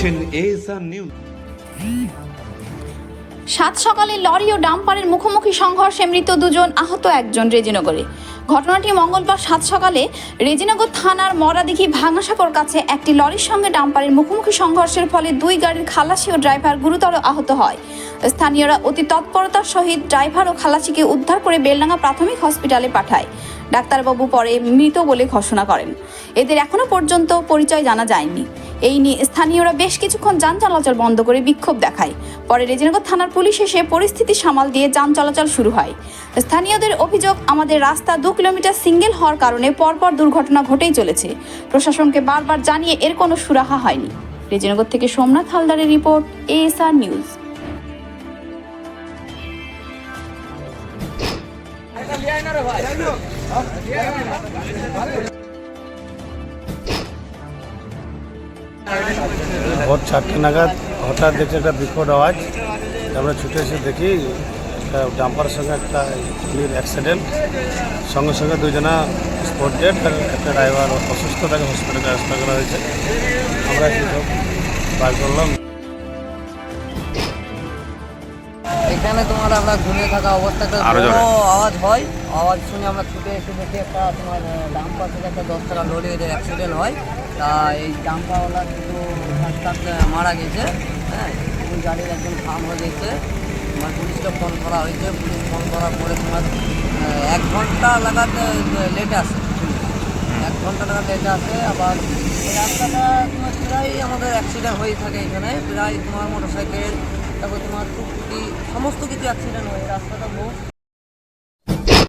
দেখছেন নিউজ সাত সকালে লরি ও ডাম্পারের মুখোমুখি সংঘর্ষে মৃত দুজন আহত একজন রেজিনগরে। ঘটনাটি মঙ্গলবার সাত সকালে রেজিনগর থানার মরাদিঘি ভাঙাসাপর কাছে একটি লরির সঙ্গে ডাম্পারের মুখোমুখি সংঘর্ষের ফলে দুই গাড়ির খালাসি ও ড্রাইভার গুরুতর আহত হয়। স্থানীয়রা অতি তৎপরতার সহিত ড্রাইভার ও খালাসিকে উদ্ধার করে বেলডাঙ্গা প্রাথমিক হসপিটালে পাঠায়। ডাক্তারবাবু পরে মৃত বলে ঘোষণা করেন। এদের এখনও পর্যন্ত পরিচয় জানা যায়নি। এই নিয়ে স্থানীয়রা বেশ কিছুক্ষণ যান চলাচল বন্ধ করে বিক্ষোভ দেখায়। পরে রেজিনগর থানার পুলিশ এসে পরিস্থিতি সামাল দিয়ে যান চলাচল শুরু হয়। স্থানীয়দের অভিযোগ, আমাদের রাস্তা দু কিলোমিটার সিঙ্গেল হওয়ার কারণে পরপর দুর্ঘটনা ঘটেই চলেছে। প্রশাসনকে বারবার জানিয়ে এর কোনো সুরাহা হয়নি। রেজিনগর থেকে সোমনাথ হালদারের রিপোর্ট, এএসআর নিউজ। ভোর চারটে নাগাদ হঠাৎ দেখছি একটা বিকট আওয়াজ। তারপরে ছুটে এসে দেখি একটা ডাম্পারের সঙ্গে একটা অ্যাক্সিডেন্ট সঙ্গে সঙ্গে দুজনা স্পট ডেট একটা ড্রাইভার অসুস্থ, তাকে হসপিটালে ট্রান্সফার করা হয়েছে। আমরা বার করলাম। এখানে তোমার আমরা ঘুমিয়ে থাকা অবস্থাতে বড় আওয়াজ হয়। আওয়াজ শুনে আমরা ছুটে এসে দেখি একটা তোমার ডাম্পার থেকে একটা দশ টাকা লরির অ্যাক্সিডেন্ট হয়। তা এই ডাম্পারওয়ালা কিন্তু মারা গেছে। হ্যাঁ গাড়ির একজন ফার্ম হয়ে গেছে। তোমার পুলিশকে ফোন করা হয়েছে। পুলিশ ফোন করার পরে তোমার এক ঘণ্টা লাগাত লেট আসে। এক ঘণ্টা লাগাত লেট আসে। আবার রাস্তাটা তোমার প্রায় আমাদের অ্যাক্সিডেন্ট হয়ে থাকে এখানে। প্রায় তোমার মোটর সাইকেল তারপর তোমার টুকটুকি সমস্ত কিছু অ্যাক্সিডেন্ট হয় রাস্তাটা বহু